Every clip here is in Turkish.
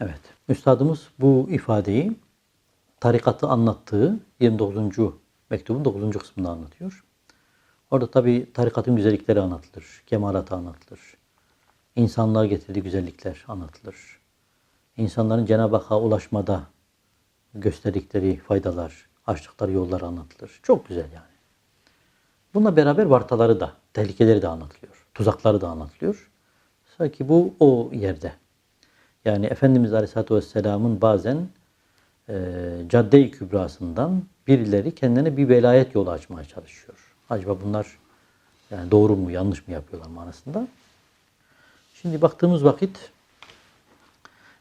Evet. Üstadımız bu ifadeyi tarikatı anlattığı 29. mektubun 9. kısmında anlatıyor. Orada tabi tarikatın güzellikleri anlatılır, kemalatı anlatılır. İnsanlığa getirdiği güzellikler anlatılır. İnsanların Cenab-ı Hakk'a ulaşmada gösterdikleri faydalar, açtıkları yollar anlatılır. Çok güzel yani. Bununla beraber vartaları da, tehlikeleri de anlatılıyor. Tuzakları da anlatılıyor. Sanki bu o yerde. Yani Efendimiz Aleyhisselatü Vesselam'ın bazen e, cadde-i kübrasından birileri kendine bir velayet yolu açmaya çalışıyor. Acaba bunlar yani doğru mu, yanlış mı yapıyorlar manasında. Şimdi baktığımız vakit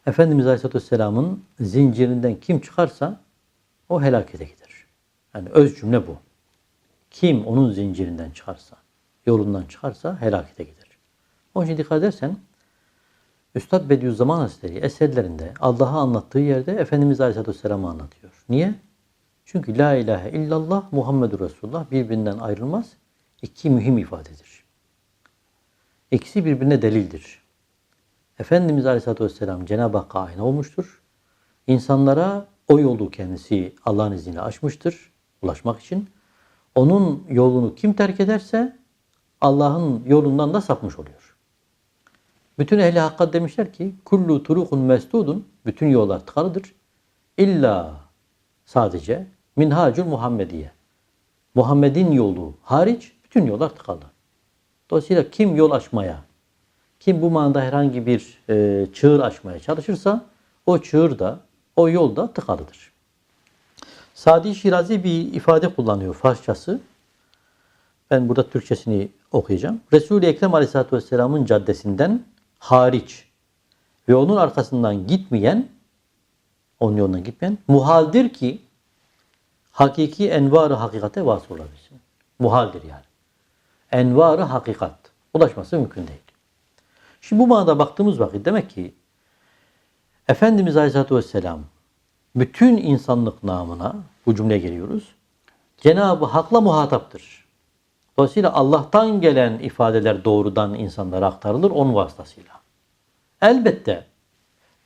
Efendimiz Aleyhisselatü Vesselam'ın zincirinden kim çıkarsa o helakete gider. Yani öz cümle bu. Kim onun zincirinden çıkarsa, yolundan çıkarsa helakete gider. Onun için dikkat edersen Üstad Bediüzzaman Hazretleri eserlerinde Allah'ı anlattığı yerde Efendimiz Aleyhisselatü Vesselam'ı anlatıyor. Niye? Çünkü La ilahe illallah Muhammedur Resulullah birbirinden ayrılmaz. İki mühim ifadedir. İkisi birbirine delildir. Efendimiz Aleyhisselatü Vesselam Cenab-ı Hakk'a ayna olmuştur. İnsanlara o yolu kendisi Allah'ın izniyle açmıştır ulaşmak için. Onun yolunu kim terk ederse Allah'ın yolundan da sapmış oluyor. Bütün ehli hakka demişler ki kullu turukun mesdudun bütün yollar tıkalıdır. İlla sadece minhacul Muhammediye. Muhammed'in yolu hariç bütün yollar tıkalı. Dolayısıyla kim yol açmaya, kim bu manada herhangi bir e, çığır açmaya çalışırsa o çığır da o yol da tıkalıdır. Sadi Şirazi bir ifade kullanıyor Farsçası. Ben burada Türkçesini okuyacağım. Resul-i Ekrem Aleyhisselatü Vesselam'ın caddesinden hariç ve onun arkasından gitmeyen, onun yolundan gitmeyen, muhaldir ki hakiki envarı hakikate vasıl olabilsin. Muhaldir yani. Envarı hakikat. Ulaşması mümkün değil. Şimdi bu manada baktığımız vakit demek ki Efendimiz Aleyhisselatü Vesselam bütün insanlık namına bu cümleye geliyoruz. Cenab-ı Hak'la muhataptır. Dolayısıyla Allah'tan gelen ifadeler doğrudan insanlara aktarılır onun vasıtasıyla. Elbette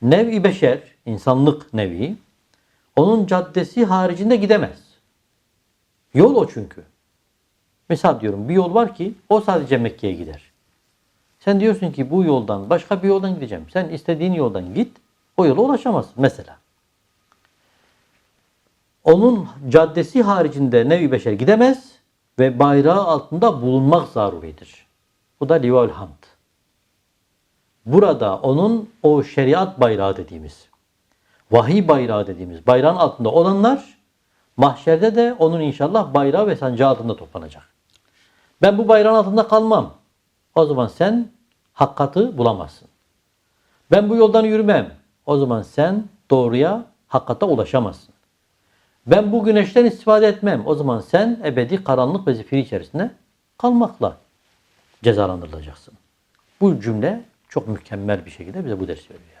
nev-i beşer, insanlık nevi, onun caddesi haricinde gidemez. Yol o çünkü. Mesela diyorum bir yol var ki o sadece Mekke'ye gider. Sen diyorsun ki bu yoldan başka bir yoldan gideceğim. Sen istediğin yoldan git. O yola ulaşamazsın mesela. Onun caddesi haricinde nevi beşer gidemez ve bayrağı altında bulunmak zaruridir. Bu da livaül hamd. Burada onun o şeriat bayrağı dediğimiz, vahiy bayrağı dediğimiz bayrağın altında olanlar mahşerde de onun inşallah bayrağı ve sancağı altında toplanacak. Ben bu bayrağın altında kalmam. O zaman sen hakikati bulamazsın. Ben bu yoldan yürümem. O zaman sen doğruya, hakikate ulaşamazsın. Ben bu güneşten istifade etmem. O zaman sen ebedi karanlık ve zifiri içerisinde kalmakla cezalandırılacaksın. Bu cümle çok mükemmel bir şekilde bize bu ders veriyor.